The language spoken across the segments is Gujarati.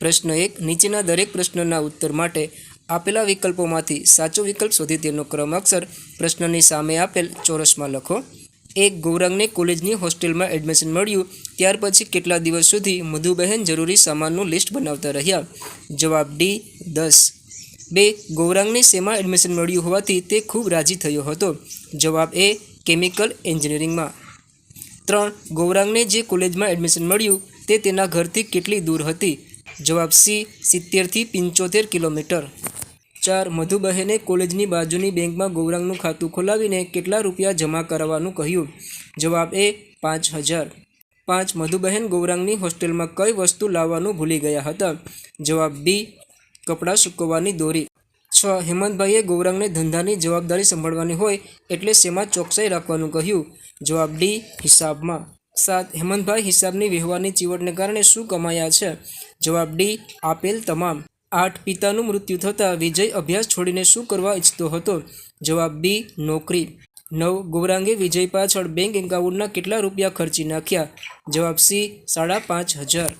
પ્રશ્ન એક, નીચેના દરેક પ્રશ્નના ઉત્તર માટે આપેલા વિકલ્પોમાંથી સાચો વિકલ્પ શોધી તેનો ક્રમ અક્ષર પ્રશ્નની સામે આપેલ ચોરસમાં લખો. એક, ગૌરાંગને કોલેજની હોસ્ટેલમાં એડમિશન મળ્યું, ત્યાર પછી કેટલા દિવસ સુધી મધુબહેન જરૂરી સામાનનું લિસ્ટ બનાવતા રહ્યા? જવાબ ડી, દસ. બે, ગૌરાંગને શેમાં એડમિશન મળ્યું હોવાથી તે ખૂબ રાજી થયો હતો. જવાબ એ, કેમિકલ એન્જિનિયરિંગમાં. ત્રણ, ગૌરાંગને જે કોલેજમાં એડમિશન મળ્યું, તે તેના ઘરથી કેટલી દૂર હતી? જવાબ સી, સિત્તેરથી પંચોતેર કિલોમીટર. ચાર, મધુબહેને કોલેજની બાજુની બેંકમાં ગૌરાંગનું ખાતું ખોલાવીને કેટલા રૂપિયા જમા કરાવવાનું કહ્યું? જવાબ એ, પાંચ હજાર. પાંચ, મધુબહેન ગૌરાંગની હોસ્ટેલમાં કઈ વસ્તુ લાવવાનું ભૂલી ગયા હતા? જવાબ બી, કપડાં સૂકવવાની દોરી. છ, હેમંતભાઈએ ગૌરાંગને ધંધાની જવાબદારી સંભાળવાની હોય એટલે શેમાં ચોકસાઈ રાખવાનું કહ્યું? જવાબ ડી, હિસાબમાં. સાત, હેમંતભાઈ હિસાબની વ્યવહારની ચીવટને કારણે શું કમાયા છે? જવાબ ડી, આપેલ તમામ. આઠ પિતાનું મૃત્યુ થતાં વિજય અભ્યાસ છોડીને શું કરવા ઈચ્છતો હતો? જવાબ બી નોકરી. નવ ગૌરાંગે વિજય પાછળ બેંક એકાઉન્ટના કેટલા રૂપિયા ખર્ચી નાખ્યા? જવાબ સી, સાડા પાંચ હજાર.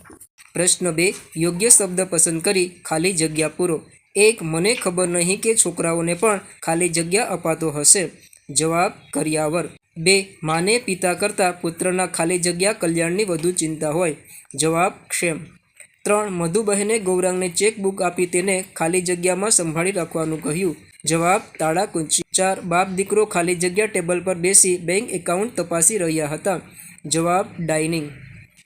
પ્રશ્ન બે, યોગ્ય શબ્દ પસંદ કરી ખાલી જગ્યા પૂરો. એક, મને ખબર નહીં કે છોકરાઓને પણ ખાલી જગ્યા અપાતો હશે. જવાબ, કરિયાવર. બે, માને પિતા કરતાં પુત્રના ખાલી જગ્યા કલ્યાણની વધુ ચિંતા હોય. જવાબ, ક્ષેમ. ત્રણ મધુબહેને ગૌરાંગને ચેકબુક આપી તેને ખાલી જગ્યામાં સંભાળી રાખવાનું કહ્યું. જવાબ, તાળા કુંચી. ચાર, બાપ દીકરો ખાલી જગ્યા ટેબલ પર બેસી બેંક એકાઉન્ટ તપાસી રહ્યા હતા. જવાબ, ડાઇનિંગ.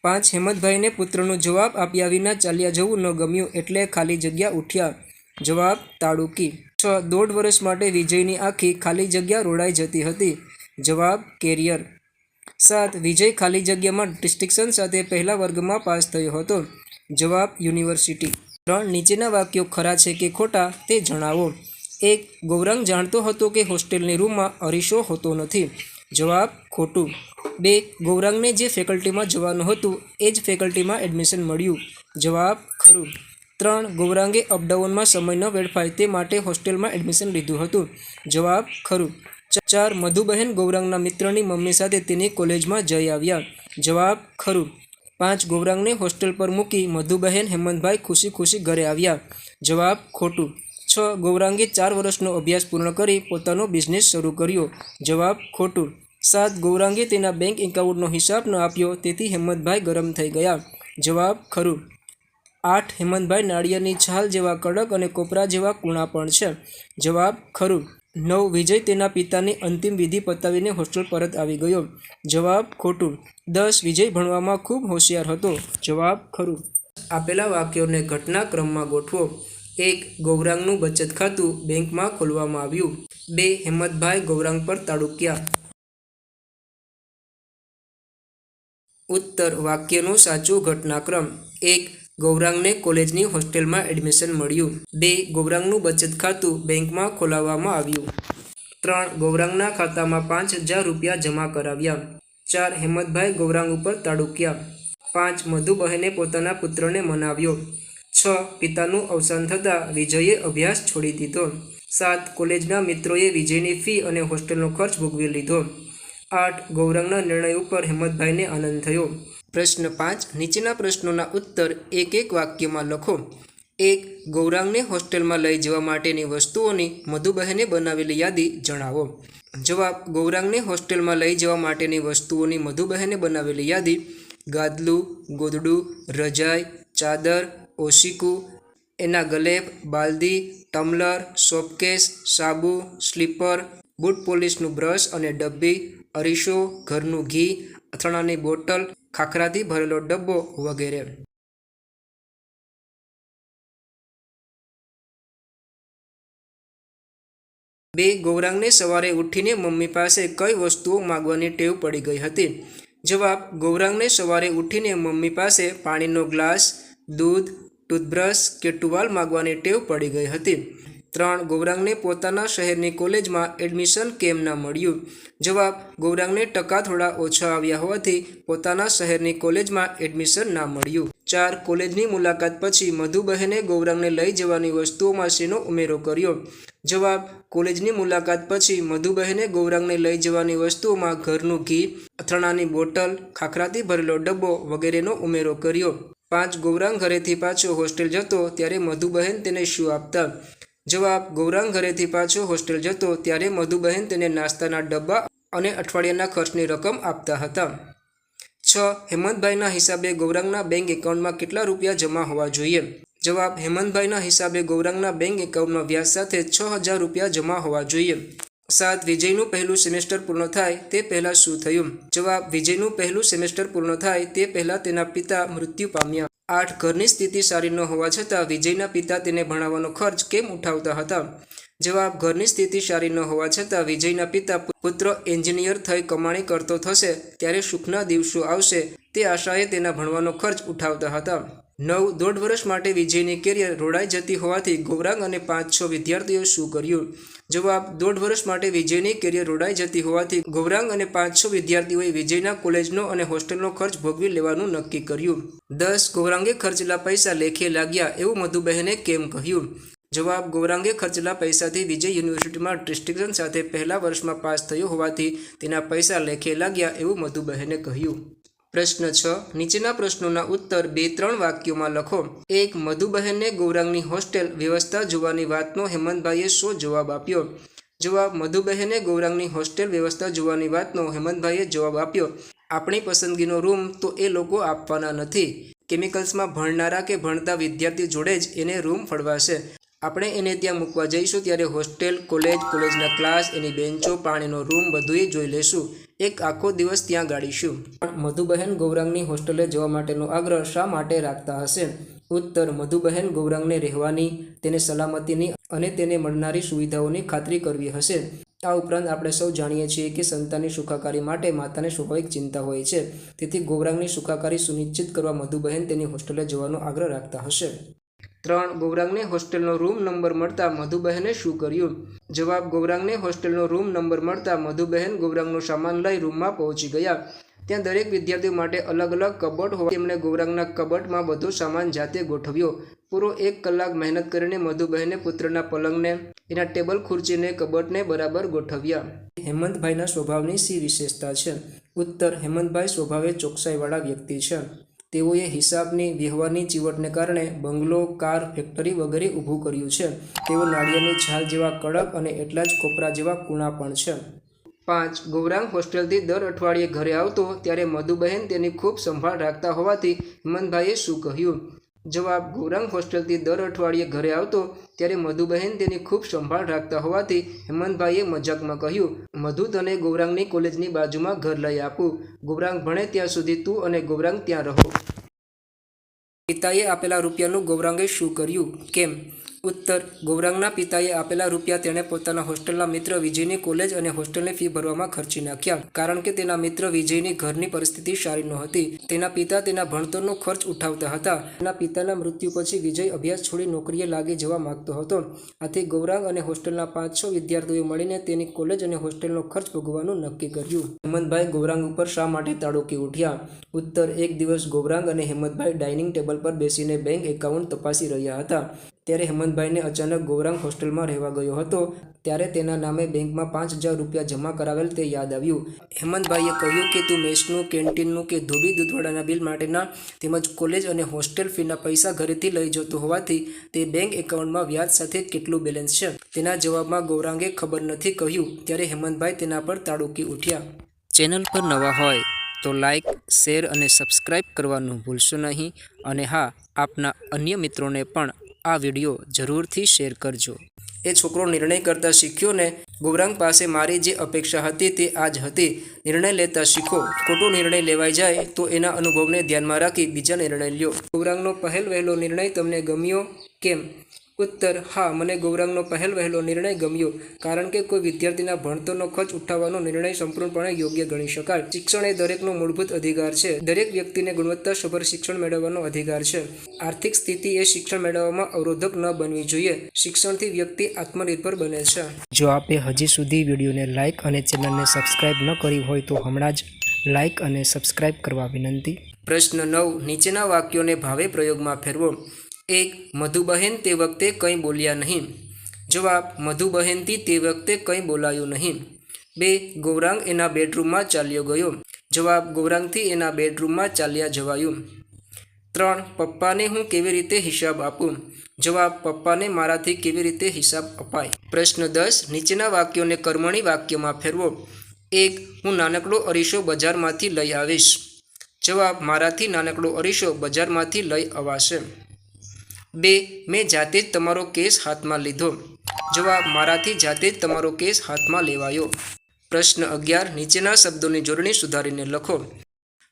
પાંચ, હેમંતભાઈને પુત્રનો જવાબ આપ્યા વિના ચાલ્યા જવું ન ગમ્યું એટલે ખાલી જગ્યા ઉઠ્યા. જવાબ તાળુકી છ, દોઢ વર્ષ માટે વિજયની આખી ખાલી જગ્યા રોડાઈ જતી હતી. જવાબ, કેરિયર. સાત, વિજય ખાલી જગ્યામાં ડિસ્ટિંક્શન સાથે પહેલા વર્ગમાં પાસ થયો હતો. જવાબ યુનિવર્સિટી. ત્રણ નીચેના વાક્યો ખરા છે કે ખોટા તે જણાવો. એક, ગૌરાંગ જાણતો હતો કે હોસ્ટેલની રૂમમાં અરીસો હોતો નથી. જવાબ, ખોટું. બે, ગૌરાંગને જે ફેકલ્ટીમાં જવાનું હતું, એ જ ફેકલ્ટીમાં એડમિશન મળ્યું. જવાબ, ખરું. ત્રણ, ગૌરાંગે અપડાઉનમાં સમય ન વેડફાય તે માટે હોસ્ટેલમાં એડમિશન લીધું હતું. જવાબ, ખરું. ચાર, મધુબહેન ગૌરાંગના મિત્રની મમ્મી સાથે તેની કોલેજમાં જઈ આવ્યા. જવાબ, ખરું. પાંચ ગૌરાંગને હોસ્ટેલ પર મૂકી મધુબહેન હેમંતભાઈ ખુશી ખુશી ઘરે આવ્યા. જવાબ, ખોટું. છ ગૌરાંગે ચાર વર્ષનો અભ્યાસ પૂર્ણ કરી પોતાનો બિઝનેસ શરૂ કર્યો. જવાબ, ખોટું. સાત ગૌરાંગે તેના બેંક એકાઉન્ટનો હિસાબ ન આપ્યો, તેથી હેમંતભાઈ ગરમ થઈ ગયા. જવાબ, ખરું. આઠ હેમંતભાઈ નાળિયેરની છાલ જેવા કડક અને કોપરા જેવા કૂણા પણ છે. જવાબ, ખરું. નવ વિજય તેના પિતાની અંતિમ વિધિ પતાવીને હોસ્ટેલ પરત આવી ગયો. જવાબ ખોટું. દસ વિજય ભણવામાં ખૂબ હોશિયાર હતો. જવાબ ખરું. આપેલા વાક્યોને ઘટનાક્રમમાં ગોઠવો. એક, ગૌરાંગનું બચત ખાતું બેંકમાં ખોલવામાં આવ્યું. બે, હેમતભાઈ ગૌરાંગ પર તાડુક્યા. ઉત્તર, વાક્યનો સાચો ઘટનાક્રમ. એક ગૌરાંગને કોલેજની હોસ્ટેલમાં એડમિશન મળ્યું. બે, ગૌરાંગનું બચત ખાતું બેંકમાં ખોલાવવામાં આવ્યું. ત્રણ, ગૌરાંગના ખાતામાં પાંચ હજાર રૂપિયા જમા કરાવ્યા. ચાર, હેમંતભાઈ ગૌરાંગ ઉપર તાડુક્યા. પાંચ, મધુબહેને પોતાના પુત્રને મનાવ્યો. છ, પિતાનું અવસાન થતાં વિજયે અભ્યાસ છોડી દીધો. સાત, કોલેજના મિત્રોએ વિજયની ફી અને હોસ્ટેલનો ખર્ચ ભોગવી લીધો. આઠ, ગૌરાંગના નિર્ણય ઉપર હેમંતભાઈને આનંદ થયો. પ્રશ્ન પાંચ, નીચેના પ્રશ્નોના ઉત્તર એક એક વાક્યમાં લખો. એક, ગૌરાંગને હોસ્ટેલમાં લઈ જવા માટેની વસ્તુઓની મધુબહેને બનાવેલી યાદી જણાવો. જવાબ, ગૌરાંગને હોસ્ટેલમાં લઈ જવા માટેની વસ્તુઓની મધુબહેને બનાવેલી યાદી. ગાદલું, ગોદડું, રજાઈ, ચાદર, ઓશિકુ, એના ગલેબ, બાલદી ટમલર સોપકેસ સાબુ, સ્લીપર, બૂટ પોલિશનું બ્રશ અને ડબ્બી, અરીસો, ઘરનું ઘી, અથાણાની બોટલ ખાખરાથી ભરેલો ડબ્બો વગેરે. બે ગૌરાંગને સવારે ઉઠીને મમ્મી પાસે કઈ વસ્તુઓ માગવાની ટેવ પડી ગઈ હતી? જવાબ ગૌરાંગને સવારે ઉઠીને મમ્મી પાસે પાણીનો ગ્લાસ, દૂધ, ટૂથબ્રશ કે ટુવાલ માગવાની ટેવ પડી ગઈ હતી. ત્રણ ગૌરાંગને પોતાના શહેરની કોલેજમાં એડમિશન કેમ ન મળ્યું? જવાબ, ગૌરાંગને ટકા થોડા ઓછા આવ્યા હોવાથી પોતાના શહેરની કોલેજમાં એડમિશન ના મળ્યું. ચાર કોલેજની મુલાકાત પછી મધુબહેને ગૌરાંગને લઈ જવાની વસ્તુઓમાં શેનો ઉમેરો કર્યો. જવાબ, કોલેજની મુલાકાત પછી મધુબહેને ગૌરાંગને લઈ જવાની વસ્તુઓમાં ઘરનું ઘી, અથાણાની બોટલ, ખાખરાથી ભરેલો ડબ્બો વગેરેનો ઉમેરો કર્યો. પાંચ ગૌરાંગ ઘરેથી પાછો હોસ્ટેલ જતો ત્યારે મધુબહેન તેને શું આપતા? જવાબ, ગૌરાંગ ઘરેથી પાછો હોસ્ટેલ જતો ત્યારે મધુબહેન તેને નાસ્તાના ડબ્બા અને અઠવાડિયાના ખર્ચની રકમ આપતા હતા. છ, હેમંતભાઈના હિસાબે ગૌરાંગના બેંક એકાઉન્ટમાં કેટલા રૂપિયા જમા હોવા જોઈએ? જવાબ, હેમંતભાઈના હિસાબે ગૌરાંગના બેંક એકાઉન્ટમાં વ્યાજ સાથે છ હજાર રૂપિયા જમા હોવા જોઈએ. સાત, વિજયનું પહેલું સેમેસ્ટર પૂર્ણ થાય તે પહેલાં શું થયું? જવાબ, વિજયનું પહેલું સેમેસ્ટર પૂર્ણ થાય તે પહેલાં તેના પિતા મૃત્યુ પામ્યા. આઠ ઘરની સ્થિતિ સારી ન હોવા છતાં વિજયના પિતા તેને ભણાવવાનો ખર્ચ કેમ ઉઠાવતા હતા? જવાબ, ઘરની સ્થિતિ સારી ન હોવા છતાં વિજયના પિતા પુત્ર એન્જિનિયર થઈ કમાણી કરતો થશે, ત્યારે સુખના દિવસો આવશે તે આશાએ તેના ભણવાનો ખર્ચ ઉઠાવતા હતા. નવ દોઢ વર્ષ માટે વિજયની કેરિયર રોડાઈ જતી હોવાથી ગૌરાંગ અને પાંચ છ વિદ્યાર્થીઓ શું કર્યું? જવાબ, દોઢ વર્ષ માટે વિજયની કેરિયર રોડાઈ જતી હોવાથી ગૌરાંગ અને પાંચ છ વિદ્યાર્થીઓએ વિજયના કોલેજનો અને હોસ્ટેલનો ખર્ચ ભોગવી લેવાનું નક્કી કર્યું. દસ ગૌરાંગે ખર્ચેલા પૈસા લેખે લાગ્યા એવું મધુબહેને કેમ કહ્યું? જવાબ ગૌરાંગે ખર્ચેલા પૈસાથી વિજય યુનિવર્સિટીમાં ડિસ્ટિંક્શન સાથે પહેલા વર્ષમાં પાસ થયો હોવાથી તેના પૈસા લેખે લાગ્યા એવું મધુબહેને કહ્યું. પ્રશ્ન છ. નીચેના પ્રશ્નોના ઉત્તર બે ત્રણ વાક્યોમાં લખો. એક, મધુબહેનને ગૌરાંગની હોસ્ટેલ વ્યવસ્થા જોવાની વાતનો હેમંતભાઈએ શો જવાબ આપ્યો? જવાબ, મધુબહેને ગૌરાંગની હોસ્ટેલ વ્યવસ્થા જોવાની વાતનો હેમંતભાઈએ જવાબ આપ્યો. આપણી પસંદગીનો રૂમ તો એ લોકો આપવાના નથી. કેમિકલ્સમાં ભણનારા કે ભણતા વિદ્યાર્થી જોડે જ એને રૂમ ફળવાશે. આપણે એને ત્યાં મૂકવા જઈશું ત્યારે હોસ્ટેલ, કોલેજ, કોલેજના ક્લાસ, એની બેન્ચો, પાણીનો રૂમ બધુંય જોઈ લેશું. એક આખો દિવસ ત્યાં ગાડીશું મધુબહેન ગૌરાંગની હોસ્ટેલે જવા માટેનો આગ્રહ શા માટે રાખતા હશે? ઉત્તર, મધુબહેન ગૌરાંગને રહેવાની, તેને સલામતીની અને તેને મળનારી સુવિધાઓની ખાતરી કરવી હશે. આ ઉપરાંત આપણે સૌ જાણીએ છીએ કે સંતાનની સુખાકારી માટે માતાને સ્વાભાવિક ચિંતા હોય છે. તેથી ગૌરાંગની સુખાકારી સુનિશ્ચિત કરવા મધુબહેન તેની હોસ્ટેલે જવાનો આગ્રહ રાખતા હશે. ત્રણ ગૌરાંગને હોસ્ટેલનો રૂમ નંબર મળતા મધુબહેને શું કર્યું? જવાબ ગૌરાંગને હોસ્ટેલનો રૂમ નંબર મળતા મધુબહેન ગૌરાંગનો સામાન લઈ રૂમમાં પહોંચી ગયા. ત્યાં દરેક વિદ્યાર્થીઓ માટે અલગ અલગ કબટ હોવા તેમણે ગૌરાંગના કબટમાં બધો સામાન જાતે ગોઠવ્યો. પૂરો એક કલાક મહેનત કરીને મધુબહેને પુત્રના પલંગને, એના ટેબલ ખુરચીને, કબટને બરાબર ગોઠવ્યા. હેમંતભાઈના સ્વભાવની સી વિશેષતા છે? ઉત્તર, હેમંતભાઈ સ્વભાવે ચોકસાઈવાળા વ્યક્તિ છે. તેઓએ હિસાબની વ્યવહારની ચીવટને કારણે બંગલો, કાર ફેક્ટરી વગેરે ઊભું કર્યું છે. તેઓ નાળિયેરની છાલ જેવા કડક અને એટલા જ કોપરા જેવા કૂણા પણ છે. પાંચ, ગૌરાંગ હોસ્ટેલથી દર અઠવાડિયે ઘરે આવતો, ત્યારે મધુબહેન તેની ખૂબ સંભાળ રાખતા હોવાથી હિમંતભાઈએ શું કહ્યું? જવાબ ગૌરાંગ હોસ્ટેલથી દર અઠવાડિયે ઘરે આવતો, ત્યારે મધુબહેન તેની ખૂબ સંભાળ રાખતા હોવાથી હેમંતભાઈએ મજાકમાં કહ્યું, મધુ, તને ગૌરાંગની કોલેજની બાજુમાં ઘર લઈ આપું. ગૌરાંગ ભણે ત્યાં સુધી તું અને ગૌરાંગ ત્યાં રહો. પિતાએ આપેલા રૂપિયાનું ગૌરાંગે શું કર્યું? કેમ? ઉત્તર. ગૌરાંગના પિતાએ આપેલા રૂપિયા તેણે પોતાના હોસ્ટેલના મિત્ર વિજયની કોલેજ અને હોસ્ટેલની ફી ભરવામાં ખર્ચી નાખ્યા. કારણ કે તેના મિત્ર વિજયની ઘરની પરિસ્થિતિ સારી નહોતી. તેના પિતા તેના ભણતરનો ખર્ચ ઉઠાવતા હતા. તેના પિતાના મૃત્યુ પછી વિજય અભ્યાસ છોડી નોકરીએ લાગી જવા માંગતો હતો. આથી ગૌરાંગ અને હોસ્ટેલના પાંચ છ વિદ્યાર્થીઓ મળીને તેની કોલેજ અને હોસ્ટેલનો ખર્ચ ભોગવવાનું નક્કી કર્યું. હેમંતભાઈ ગૌરાંગ ઉપર શા માટે તાડોકી ઉઠ્યા? ઉત્તર. એક દિવસ ગૌરાંગ અને હેમંતભાઈ ડાઇનિંગ ટેબલ પર બેસીને બેંક એકાઉન્ટ તપાસી રહ્યા હતા. ત્યારે હેમંતભાઈને અચાનક ગૌરાંગ હોસ્ટેલમાં રહેવા ગયો હતો. ત્યારે તેના નામે બેંકમાં પાંચ હજાર રૂપિયા જમા કરાવેલ તે યાદ આવ્યું. હેમંતભાઈએ કહ્યું કે તું મેસનું, કેન્ટીનનું કે ધોબી દૂધવાળાના બિલ માટેના તેમજ કોલેજ અને હોસ્ટેલ ફીના પૈસા ઘરેથી લઈ જતો હોવાથી તે બેંક એકાઉન્ટમાં વ્યાજ સાથે કેટલું બેલેન્સ છે? તેના જવાબમાં ગૌરાંગે ખબર નથી કહ્યું. ત્યારે હેમંતભાઈ તેના પર તાળુકી ઉઠ્યા. ચેનલ પર નવા હોય તો લાઇક શેર અને સબસ્ક્રાઈબ કરવાનું ભૂલશો નહીં. અને હા, આપના અન્ય મિત્રોને પણ આ વીડિયો જરૂરથી શેર કરજો. એ છોકરો નિર્ણય કરતા શીખ્યો ને ગૌરાંગ પાસે મારી જે અપેક્ષા હતી તે આ જ હતી. નિર્ણય લેતા શીખો. ખોટો નિર્ણય લેવાઈ જાય તો એના અનુભવને ધ્યાનમાં રાખી બીજા નિર્ણય લ્યો. ગૌરાંગનો પહેલ વહેલો નિર્ણય તમને ગમ્યો? કેમ? ઉત્તર, હા, મને ગૌરાંગનો પહેલ વહેલો નિર્ણય ગમ્યો, કારણ કે કોઈ વિદ્યાર્થીના ભણતરનો ખર્ચ ઉઠાવવાનો નિર્ણય સંપૂર્ણપણે યોગ્ય ગણી શકાય. શિક્ષણ એ દરેકનો મૂળભૂત અધિકાર છે. દરેક વ્યક્તિને ગુણવત્તાસભર શિક્ષણ મેળવવાનો અધિકાર છે. આર્થિક સ્થિતિ એ શિક્ષણ મેળવવામાં અવરોધક ન બનવી જોઈએ. શિક્ષણથી વ્યક્તિ આત્મનિર્ભર બને છે. જો આપે હજી સુધી વિડીયોને લાઇક અને ચેનલને સબસ્ક્રાઇબ ન કરી હોય તો હમણાં જ લાઇક અને સબસ્ક્રાઇબ કરવા વિનંતી. પ્રશ્ન નવ, નીચેના વાક્યોને ભાવે પ્રયોગમાં ફેરવો. એક, મધુબહેન તે વખતે કંઈ બોલ્યા નહીં. જવાબ, મધુબહેનથી તે વખતે કંઈ બોલાયું નહીં. બે, ગૌરાંગ એના બેડરૂમમાં ચાલ્યો ગયો. જવાબ, ગૌરાંગથી એના બેડરૂમમાં ચાલ્યા જવાયું. ત્રણ, પપ્પાને હું કેવી રીતે હિસાબ આપું? જવાબ, પપ્પાને મારાથી કેવી રીતે હિસાબ અપાય? પ્રશ્ન દસ, નીચેના વાક્યોને કર્મણી વાક્યમાં ફેરવો. એક, હું નાનકડો અરીસો બજારમાંથી લઈ આવીશ. જવાબ, મારાથી નાનકડો અરીસો બજારમાંથી લઈ અવાશે. બે, મેં જાતે જ તમારો કેસ હાથમાં લીધો. જવાબ, મારાથી જાતે જ તમારો કેસ હાથમાં લેવાયો. પ્રશ્ન અગિયાર, નીચેના શબ્દોની જોડણી સુધારીને લખો.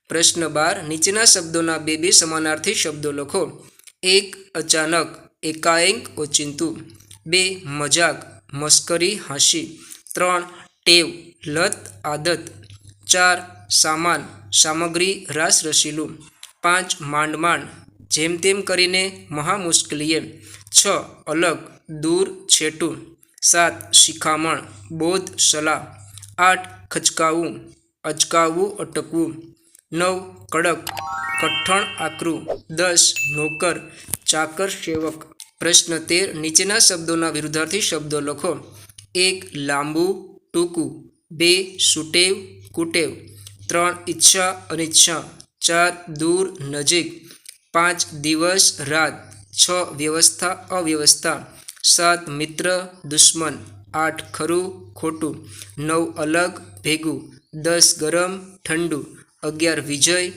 પ્રશ્ન બાર, નીચેના શબ્દોના બે બે સમાનાર્થી શબ્દો લખો. એક, અચાનક, એકાએક, ઓચિંતુ. બે, મજાક, મસ્કરી, હાંસી. ત્રણ, ટેવ, લત, આદત. ચાર, સામાન, સામગ્રી રાસ રસીલું પાંચ માંડ માંડ જેમ તેમ કરીને મહા મુશ્કેલીએ છ, અલગ, દૂર, છેટું. સાત, શિખામણ, બોધ, સલાહ. આઠ, ખચકાવું, અચકાવવું, અટકવું. નવ, કડક, કઠણ, આકરું. દસ, નોકર, ચાકર સેવક. પ્રશ્ન તેર, નીચેના શબ્દોના વિરુદ્ધાર્થી શબ્દો લખો. એક, લાંબુ, ટૂંકું. બે, સુટેવ, કુટેવ. ત્રણ, ઈચ્છા, અનિચ્છા. ચાર, દૂર, નજીક. પાંચ દિવસ રાત, છ વ્યવસ્થા અવ્યવસ્થા, સાત મિત્ર, દુશ્મન, આઠ ખરું, ખોટું, નવ અલગ, ભેગું, દસ ગરમ, ઠંડુ, અગિયાર વિજય,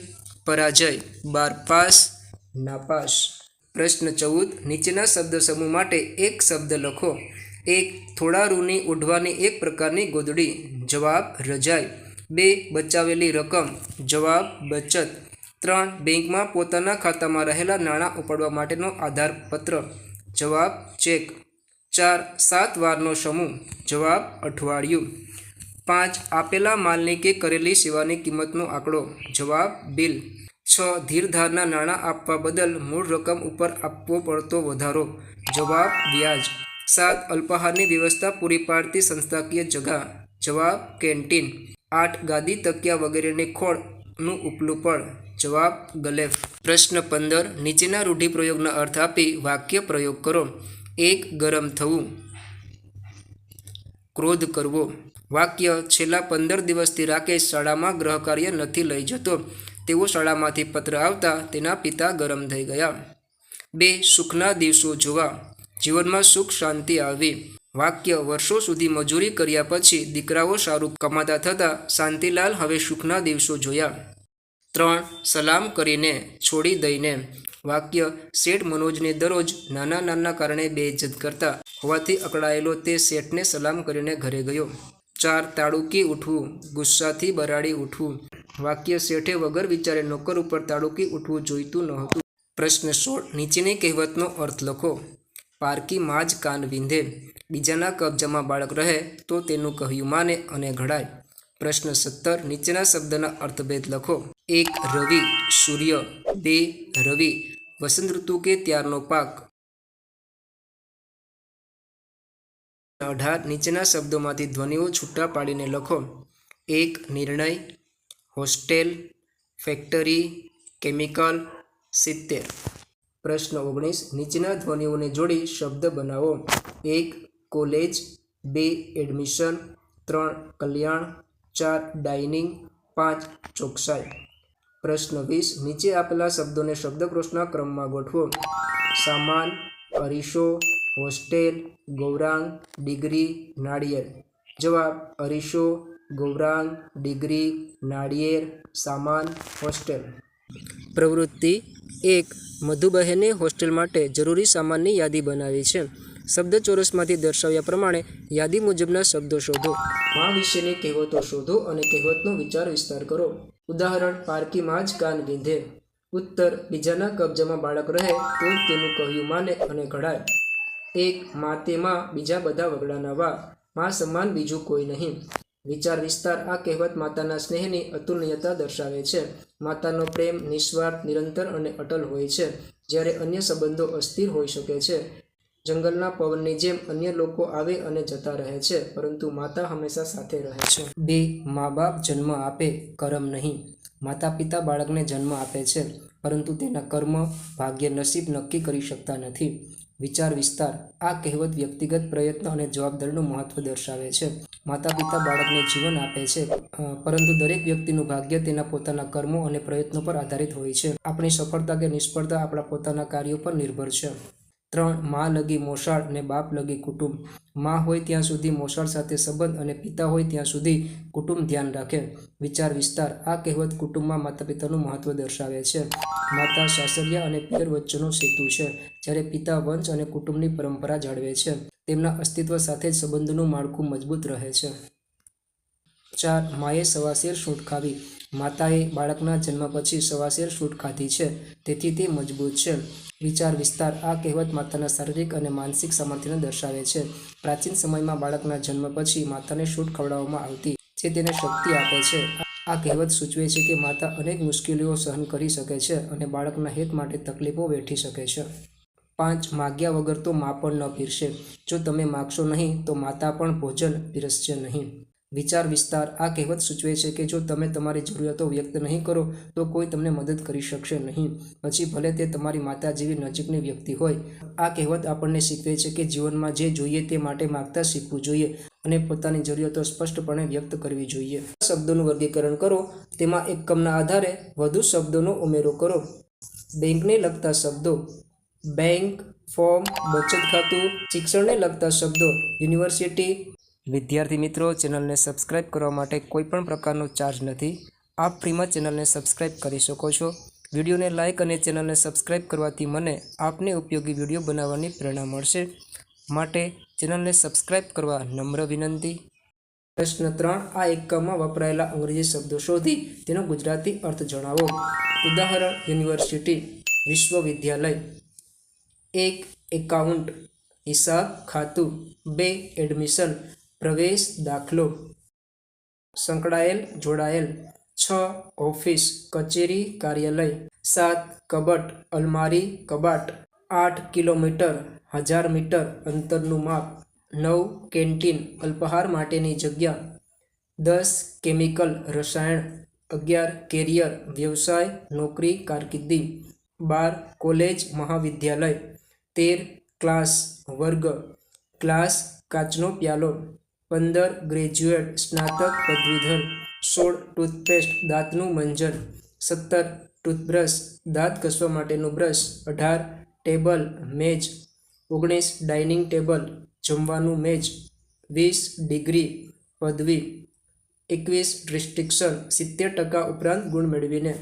પરાજય, બાર પાસ, નાપાસ. પ્રશ્ન ચૌદ, નીચેના શબ્દ સમૂહ માટે એક શબ્દ લખો. એક થોડા રૂની ઓઢવાની એક પ્રકારની ગોદડી. જવાબ રજાઈ. બે બચાવેલી રકમ. જવાબ બચત. ત્રણ બેંકમાં પોતાના ખાતામાં રહેલા નાણાં ઉપાડવા માટેનો આધારપત્ર. જવાબ ચેક. ચાર, સાત વારનો સમૂહ. જવાબ અઠવાડિયું. પાંચ, આપેલા માલની કે કરેલી સેવાની કિંમતનો આંકડો. જવાબ બિલ. છ, ધીરધારના નાણાં આપવા બદલ મૂળ રકમ ઉપર આપવો પડતો વધારો. જવાબ વ્યાજ. સાત, અલ્પાહારની વ્યવસ્થા પૂરી પાડતી સંસ્થાકીય જગા. જવાબ કેન્ટીન. આઠ, ગાદી તકિયા વગેરેની ખોળનું ઉપલું જવાબ ગલેફ. પ્રશ્ન પંદર, નીચેના રૂઢિપ્રયોગના અર્થ આપી વાક્ય પ્રયોગ કરો. એક, ગરમ થવું. ક્રોધ કરવો. વાક્ય છેલ્લા પંદર દિવસથી રાકેશ શાળામાં ગ્રહ કાર્ય નથી લઈ જતો. તેઓ શાળામાંથી પત્ર આવતા તેના પિતા ગરમ થઈ ગયા. બે, સુખના દિવસો જોવા. જીવનમાં સુખ શાંતિ આવી. વાક્ય વર્ષો સુધી મજૂરી કર્યા પછી દીકરાઓ સારું કમાતા થતાં શાંતિલાલ હવે સુખના દિવસો જોયા. ત્રણ, સલામ કરીને, છોડી દઈને. વાક્ય શેઠ મનોજને દરરોજ નાના નાના કારણે બેઇજ્જત કરતા હોવાથી અકળાયેલો તે શેઠને સલામ કરીને ઘરે ગયો. ચાર તાળુકી ઉઠવું, ગુસ્સાથી બરાડી ઉઠવું. વાક્ય શેઠે વગર વિચારે નોકર ઉપર તાળુકી ઉઠવું જોઈતું નહોતું પ્રશ્ન સોળ, નીચેની કહેવતનો અર્થ લખો. પારકી માં જ કાન વિંધે. બીજાના કબજામાં બાળક રહે તો તેનું કહ્યું માને અને ઘડાય. પ્રશ્ન સત્તર, નીચેના શબ્દના અર્થભેદ લખો. એક રવિ, સૂર્ય. બે રવિ, વસંત ઋતુ કે ત્યારનો પાક? અઢાર, નીચેના શબ્દોમાંથી ધ્વનિઓ છૂટા પાડીને લખો. એક નિર્ણય, હોસ્ટેલ, ફેક્ટરી, કેમિકલ, સિત્તેર. પ્રશ્ન ઓગણીસ. નીચેના ધ્વનિઓને જોડી શબ્દ બનાવો. એક, કોલેજ. બે, એડમિશન. ત્રણ, કલ્યાણ. ચાર, ડાઇનિંગ. પાંચ, ચોકસાઈ. પ્રશ્ન વીસ. નીચે આપેલા શબ્દોને શબ્દકોશના ક્રમમાં ગોઠવો. સામાન, અરીસો, હોસ્ટેલ, ગૌરાંગ, ડિગ્રી, નાળિયેર. જવાબ, અરીસો, ગૌરાંગ, ડિગ્રી, નાળિયેર, સામાન, હોસ્ટેલ. પ્રવૃત્તિ એક. મધુબહેને હોસ્ટેલ માટે જરૂરી સામાનની યાદી બનાવી છે. શબ્દ ચોરસમાંથી દર્શાવ્યા પ્રમાણે, યાદી મુજબના શબ્દો શોધો. માં વિશેની કહેવતો શોધો અને કહેવતનો વિચાર વિસ્તાર કરો. ઉદાહરણ, પારકીમાં જ કાન વિંધે. ઉત્તર, બીજાના કબજામાં બાળક રહે, તો તેનું કહ્યું માને અને ઘડાય. એક, માં તેમાં બીજા બધા વગડાના વા માં સમાન બીજું કોઈ નહીં. વિચાર વિસ્તાર આ કહેવત માતાના સ્નેહની અતુલનીયતા દર્શાવે છે. માતાનો પ્રેમ નિસ્વાર્થ, નિરંતર અને અટલ હોય છે. જ્યારે અન્ય સંબંધો અસ્થિર હોઈ શકે છે. જંગલના પવનની જેમ અન્ય લોકો આવે અને જતા રહે છે, પરંતુ માતા હંમેશા સાથે રહે છે. બે મા બાપ જન્મ આપે, કરમ નહીં. માતા પિતા બાળકને જન્મ આપે છે, પરંતુ તેના કર્મ ભાગ્ય નસીબ નક્કી કરી શકતા નથી. વિચાર વિસ્તાર, આ કહેવત વ્યક્તિગત પ્રયત્ન અને જવાબદારીનું મહત્વ દર્શાવે છે. માતા પિતા બાળકને જીવન આપે છે પરંતુ દરેક વ્યક્તિનું ભાગ્ય તેના પોતાના કર્મો અને પ્રયત્નો પર આધારિત હોય છે. આપણી સફળતા કે નિષ્ફળતા આપણા પોતાના કાર્યો પર નિર્ભર છે. ત્રણ, માં લગી મોસાળ અને બાપ લગી કુટુંબ. માં હોય ત્યાં સુધી મોસાળ સાથે સંબંધ અને પિતા હોય ત્યાં સુધી કુટુંબ ધ્યાન રાખે. વિચાર, વિસ્તાર, આ કહેવત કુટુંબમાં માતા પિતાનું મહત્વ દર્શાવે છે. માતા સાસરિયા અને પિયર વચ્ચેનો સેતુ છે, જ્યારે પિતા વંશ અને કુટુંબની પરંપરા જાળવે છે. તેમના અસ્તિત્વ સાથે જ સંબંધનું માળખું મજબૂત રહે છે. ચાર, માએ સવાશેર સૂટ ખાવી. માતાએ બાળકના જન્મ પછી સવાશેર શૂટ ખાધી છે. તેથી તે મજબૂત છે. વિચાર, વિસ્તાર આ કહેવત માતાના શારીરિક અને માનસિક સામર્થ્યને દર્શાવે છે. પ્રાચીન સમયમાં બાળકના જન્મ પછી માતાને શૂટ ખવડાવવામાં આવતી જે તેને શક્તિ આપે છે. આ કહેવત સૂચવે છે કે માતા અનેક મુશ્કેલીઓ સહન કરી શકે છે અને બાળકના હિત માટે તકલીફો વેઠી શકે છે. પાંચ, માગ્યા વગર તો મા પણ ન પીરશે. જો તમે માગશો નહીં, તો માતા પણ ભોજન પીરસશે નહીં. વિચાર, વિસ્તાર આ કહેવત સૂચવે છે કે જો તમે તમારી જરૂરિયાતો વ્યક્ત નહીં કરો, તો કોઈ તમને મદદ કરી શકશે નહીં. પછી ભલે તે તમારી માતા જેવી નજીકની વ્યક્તિ હોય, આ કહેવત આપણને શીખવે છે કે જીવનમાં જે જોઈએ તે માટે માગતા શીખવું જોઈએ અને પોતાની જરૂરિયાતો સ્પષ્ટપણે વ્યક્ત કરવી જોઈએ. શબ્દોનું વર્ગીકરણ કરો, તેમાં એકમના આધારે વધુ શબ્દોનો ઉમેરો કરો. બેંકને લગતા શબ્દો, બેંક ફોર્મ, બચત ખાતું, શિક્ષણને લગતા શબ્દો, યુનિવર્સિટી વિદ્યાર્થી મિત્રો, ચેનલને સબસ્ક્રાઇબ કરવા માટે કોઈપણ પ્રકારનો ચાર્જ નથી. આપ ફ્રીમાં ચેનલને સબસ્ક્રાઇબ કરી શકો છો. વિડીયોને લાઇક અને ચેનલને સબસ્ક્રાઇબ કરવાથી મને આપને ઉપયોગી વીડિયો બનાવવાની પ્રેરણા મળશે. માટે ચેનલને સબસ્ક્રાઇબ કરવા નમ્ર વિનંતી. પ્રશ્ન ત્રણ, આ એકમમાં વપરાયેલા અંગ્રેજી શબ્દો શોધી તેનો ગુજરાતી અર્થ જણાવો. ઉદાહરણ, યુનિવર્સિટી, વિશ્વવિદ્યાલય. એક, એકાઉન્ટ. હિસાબ, ખાતું. બે, એડમિશન. પ્રવેશ દાખલો. સંકળાયેલ, જોડાયેલ. છ, ઓફિસ, કચેરી, કાર્યાલય. સાત, કબટ, અલમારી, કબાટ. આઠ કિલોમીટર, હજાર મીટર અંતરનું માપ. નવ, કેન્ટીન, અલ્પાહાર માટેની જગ્યા. દસ, કેમિકલ, રસાયણ. અગિયાર, કેરિયર, વ્યવસાય, નોકરી, કારકિર્દી. બાર, કોલેજ, મહાવિદ્યાલય. તેર, ક્લાસ, વર્ગ. ક્લાસ, કાચનો પ્યાલો. પંદર ગ્રેજ્યુએટ સ્નાતક પદવીધર, સોળ ટૂથપેસ્ટ દાંતનું મંજન, સત્તર ટૂથબ્રશ દાંત ઘસવા માટેનું બ્રશ, અઢાર ટેબલ મેજ, ઓગણીસ ડાઇનિંગ ટેબલ જમવાનું મેજ, વીસ ડિગ્રી પદવી, એકવીસ રિસ્ટ્રિક્શન, સિત્તેર ટકા ઉપરાંત ગુણ મેળવીને.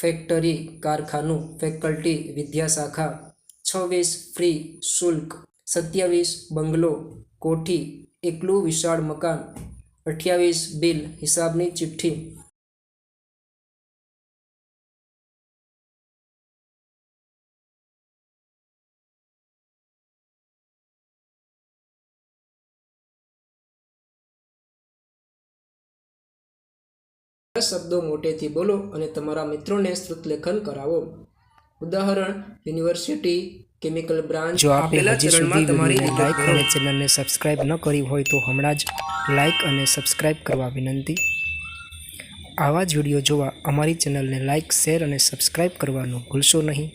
ફેક્ટરી કારખાનું ફેકલ્ટી વિદ્યાશાખા, છવ્વીસ ફ્રી શુલ્ક, સત્યાવીસ બંગલો, કોઠી, એકલું વિશાળ મકાન, અઠ્યાવીસ બિલ હિસાબની ચિઠ્ઠી શબ્દો મોટેથી બોલો અને તમારા મિત્રોને શ્રુતલેખન કરાવો. ઉદાહરણ યુનિવર્સિટી કેમિકલ બ્રાન્ચ. જો આપે હજી સુધી વિડીયોને અને ચેનલને સબસ્ક્રાઇબ ન કરી હોય તો હમણાં જ લાઈક અને સબસ્ક્રાઇબ કરવા વિનંતી. આવા જ વીડિયો જોવા અમારી ચેનલને લાઈક શેર અને સબસ્ક્રાઇબ કરવાનું ભૂલશો નહીં.